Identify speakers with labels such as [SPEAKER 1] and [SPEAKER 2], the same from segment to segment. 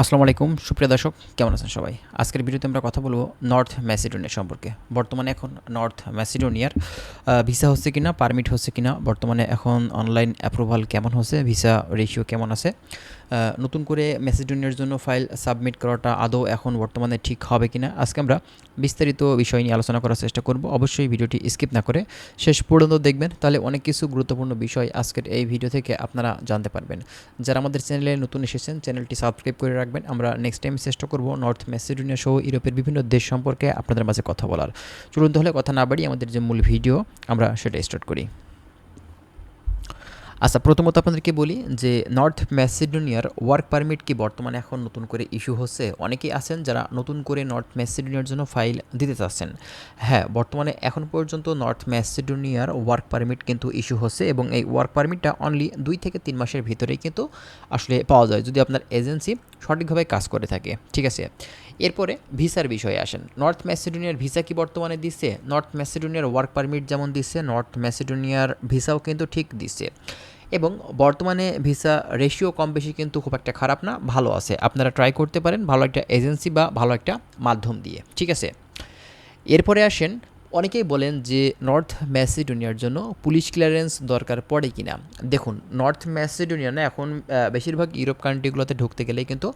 [SPEAKER 1] আসসালামু আলাইকুম, সুপ্রিয় দর্শক, কেমন আছেন সবাই? আজকের ভিডিওতে আমরা কথা বলব নর্থ ম্যাসিডোনিয়া সম্পর্কে। বর্তমানে এখন নর্থ ম্যাসিডোনিয়ার ভিসা হচ্ছে কিনা, পারমিট হচ্ছে কিনা, বর্তমানে এখন অনলাইন অ্যাপ্রুভাল কেমন হচ্ছে, ভিসা রেশিও কেমন আছে নতুন করে ম্যাসিডোনিয়ার জন্য ফাইল সাবমিট করাটা আদৌ এখন বর্তমানে ঠিক হবে কিনা? আজকে আমরা বিস্তারিত বিষয় নিয়ে আলোচনা করার চেষ্টা করব। অবশ্যই ভিডিওটি স্কিপ না করে শেষ পর্যন্ত দেখবেন। তাহলে অনেক কিছু গুরুত্বপূর্ণ বিষয় আজকের এই ভিডিও থেকে আপনারা জানতে পারবেন। যারা আমাদের চ্যানেলে নতুন এসেছেন চ্যানেলটি সাবস্ক্রাইব করে রাখবেন। আমরা নেক্সট টাইম চেষ্টা করব নর্থ ম্যাসিডোনিয়া সহ ইউরোপের বিভিন্ন দেশ সম্পর্কে আপনাদের মাঝে কথা বলার। চলুন তাহলে কথা না বাড়িয়ে আমাদের যে মূল ভিডিও আমরা সেটা স্টার্ট করি। আচ্ছা প্রথমত আপনাদেরকে বলি যে নর্থ ম্যাসিডোনিয়ার ওয়ার্ক পারমিট কি বর্তমানে এখন নতুন করে ইস্যু হচ্ছে? অনেকেই আছেন যারা নতুন করে নর্থ ম্যাসিডোনিয়ার জন্য ফাইল দিতে চাচ্ছেন। হ্যাঁ বর্তমানে এখন পর্যন্ত নর্থ ম্যাসিডোনিয়ার ওয়ার্ক পারমিট কিন্তু ইস্যু হচ্ছে এবং এই ওয়ার্ক পারমিটটা অনলি দুই থেকে তিন মাসের ভিতরেই কিন্তু আসলে পাওয়া যায় যদি আপনার এজেন্সি সঠিকভাবে কাজ করে থাকে। ঠিক আছে? এরপরে ভিসার বিষয়ে আসেন। নর্থ ম্যাসিডোনিয়ার ভিসা কি বর্তমানে দিচ্ছে? নর্থ ম্যাসিডোনিয়ার ওয়ার্ক পারমিট যেমন দিচ্ছে, নর্থ ম্যাসিডোনিয়ার ভিসাও কিন্তু ঠিক দিচ্ছে। এবং বর্তমানে ভিসা রেশিও কম বেশি কিন্তু খুব একটা খারাপ না, ভালো আছে। আপনারা ট্রাই করতে পারেন, ভালো একটা এজেন্সি বা ভালো একটা মাধ্যম দিয়ে। ঠিক আছে? এরপরে আসেন অনেকেই বলেন যে নর্থ ম্যাসিডোনিয়ার জন্য পুলিশ ক্লিয়ারেন্স দরকার পড়ে কি না দেখুন, নর্থ ম্যাসিডোনিয়া না, এখন বেশিরভাগ ইউরোপ কান্ট্রিগুলোতে ঢুকতে গেলেই কিন্তু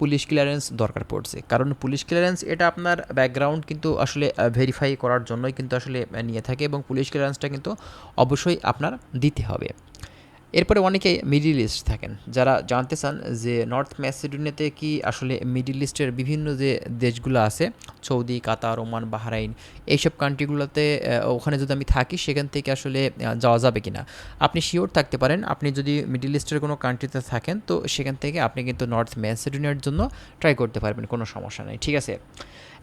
[SPEAKER 1] পুলিশ ক্লিয়ারেন্স দরকার পড়ছে। কারণ পুলিশ ক্লিয়ারেন্স এটা আপনার ব্যাকগ্রাউন্ড কিন্তু আসলে ভেরিফাই করার জন্যই কিন্তু আসলে নিয়ে থাকে এবং পুলিশ ক্লিয়ারেন্সটা কিন্তু অবশ্যই আপনার দিতে হবে। এরপরে অনেকে মিডিল ইস্ট থাকেন, যারা জানতে চান যে নর্থ ম্যাসিডোনিয়াতে কি আসলে মিডিল ইস্টের বিভিন্ন যে দেশগুলো আছে সৌদি, কাতার, ওমান, বাহরাইন এইসব কান্ট্রিগুলোতে ওখানে যদি আমি থাকি, সেখান থেকে আসলে যাওয়া যাবে কিনা? আপনি শিওর থাকতে পারেন। আপনি যদি মিডিল ইস্টের কোনো কান্ট্রিতে থাকেন, তো সেখান থেকে আপনি কিন্তু নর্থ ম্যাসেডোনিয়ার জন্য ট্রাই করতে পারবেন, কোনো সমস্যা নেই। ঠিক আছে?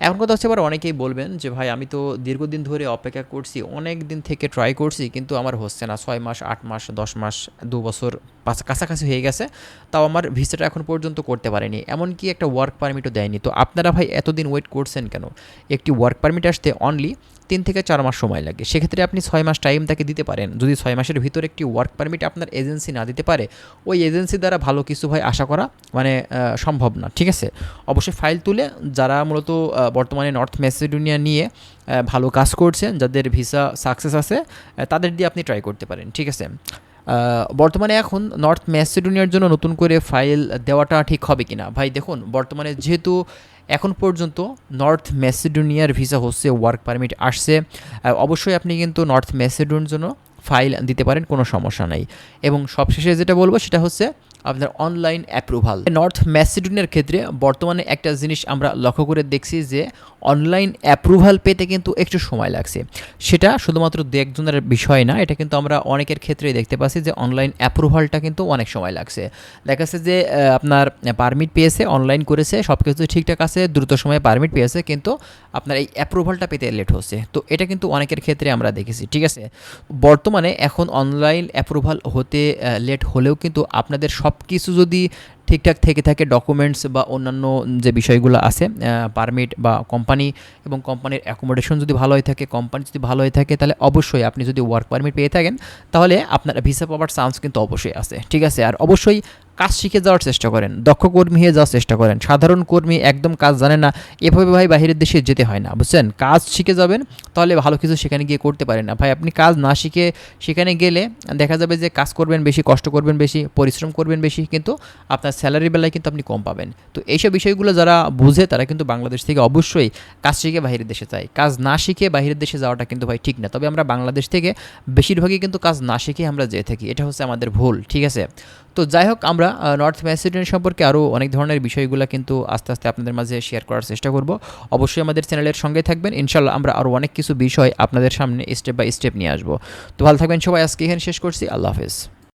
[SPEAKER 1] এখন কথা হচ্ছে আবার অনেকেই বলবেন যে, ভাই, আমি তো দীর্ঘদিন ধরে অপেক্ষা করছি অনেক দিন থেকে ট্রাই করছি, কিন্তু আমার হচ্ছে না। ছয় মাস, আট মাস, দশ মাস, দু বছর কাছাকাছি হয়ে গেছে, তাও আমার ভিসাটা এখন পর্যন্ত করতে পারেনি। এমনকি একটা ওয়ার্ক পারমিটও দেয়নি। তো আপনারা ভাই এতদিন ওয়েট করছেন কেন? একটি ওয়ার্ক পারমিট আসতে অনলি তিন থেকে চার মাস সময় লাগে। সেক্ষেত্রে আপনি ছয় মাস টাইম তাকে দিতে পারেন। যদি ছয় মাসের ভিতরে একটি ওয়ার্ক পারমিট আপনার এজেন্সি না দিতে পারে, ওই এজেন্সি দ্বারা ভালো কিছু ভাই আশা করা মানে সম্ভব না। ঠিক আছে? অবশ্যই ফাইল তুলে যারা মূলত বর্তমানে নর্থ ম্যাসিডোনিয়া নিয়ে ভালো কাজ করছেন, যাদের ভিসা সাকসেস আছে তাদের দিয়ে আপনি ট্রাই করতে পারেন। ঠিক আছে? বর্তমানে এখন নর্থ ম্যাসিডোনিয়ার জন্য নতুন করে ফাইল দেওয়াটা ঠিক হবে কিনা? ভাই দেখুন, বর্তমানে যেহেতু এখন পর্যন্ত নর্থ ম্যাসিডোনিয়ার ভিসা হচ্ছে ওয়ার্ক পারমিট আসছে। অবশ্যই আপনি কিন্তু নর্থ ম্যাসিডোনিয়ার জন্য ফাইল দিতে পারেন, কোনো সমস্যা নাই। এবং সবশেষে যেটা বলব সেটা হচ্ছে আপনার অনলাইন অ্যাপ্রুভাল নর্থ ম্যাসিডোনিয়ার ক্ষেত্রে বর্তমানে একটা জিনিস আমরা লক্ষ্য করে দেখছি যে অনলাইন অ্যাপ্রুভাল পেতে কিন্তু একটু সময় লাগছে। সেটা শুধুমাত্র দু একজনের বিষয় না, এটা কিন্তু আমরা অনেকের ক্ষেত্রেই দেখতে পাচ্ছি যে অনলাইন অ্যাপ্রুভালটা কিন্তু অনেক সময় লাগছে। দেখা যাচ্ছে যে আপনার পারমিট পেয়েছে অনলাইন করেছে সব কিছু ঠিকঠাক আছে, দ্রুত সময়ে পারমিট পেয়েছে, কিন্তু আপনার এই অ্যাপ্রুভালটা পেতে লেট হচ্ছে। তো এটা কিন্তু অনেকের ক্ষেত্রে আমরা দেখেছি, ঠিক আছে? বর্তমানে এখন অনলাইন অ্যাপ্রুভাল হতে লেট হলেও কিন্তু আপনাদের সব কিছু যদি ঠিকঠাক থেকে থাকে ডকুমেন্টস বা অন্যান্য যে বিষয়গুলো আছে পারমিট বা কোম্পানি এবং কোম্পানির অ্যাকোমোডেশন যদি ভালো হয়ে থাকে কোম্পানি যদি ভালো হয়ে থাকে, তাহলে অবশ্যই আপনি যদি ওয়ার্ক পারমিট পেয়ে থাকেন, তাহলে আপনার ভিসা পাওয়ার চান্স কিন্তু অবশ্যই আছে। ঠিক আছে? আর অবশ্যই কাজ শিখে যাওয়ার চেষ্টা করেন, দক্ষ কর্মী হয়ে যাওয়ার চেষ্টা করেন। সাধারণ কর্মী একদম কাজ জানে না, এভাবে ভাই বাইরের দেশে যেতে হয় না, বুঝছেন? কাজ শিখে যাবেন, তাহলে ভালো কিছু সেখানে গিয়ে করতে পারেন না। ভাই, আপনি কাজ না শিখে সেখানে গেলে দেখা যাবে যে কাজ করবেন বেশি, কষ্ট করবেন বেশি, পরিশ্রম করবেন বেশি, কিন্তু আপনার স্যালারি বেলায় কিন্তু আপনি কম পাবেন। তো এইসব বিষয়গুলো যারা বুঝে, তারা কিন্তু বাংলাদেশ থেকে অবশ্যই কাজ শিখে বাইরের দেশে যায়। কাজ না শিখে বাইরের দেশে যাওয়াটা কিন্তু ভাই ঠিক না। তবে আমরা বাংলাদেশ থেকে বেশিরভাগই কিন্তু কাজ না শিখে আমরা যেয়ে থাকি। এটা হচ্ছে আমাদের ভুল, ঠিক আছে? তো যাই হোক, আমরা নর্থ ম্যাসিডোনিয়া সম্পর্কে আরও অনেক ধরনের বিষয়গুলো কিন্তু আস্তে আস্তে আপনাদের মাঝে শেয়ার করার চেষ্টা করব। অবশ্যই আমাদের চ্যানেলের সঙ্গে থাকবেন। ইনশাল্লাহ আমরা আরও অনেক কিছু বিষয় আপনাদের সামনে স্টেপ বাই স্টেপ নিয়ে আসব। তো ভালো থাকবেন সবাই। আজকে এখানে শেষ করছি। আল্লাহ হাফেজ।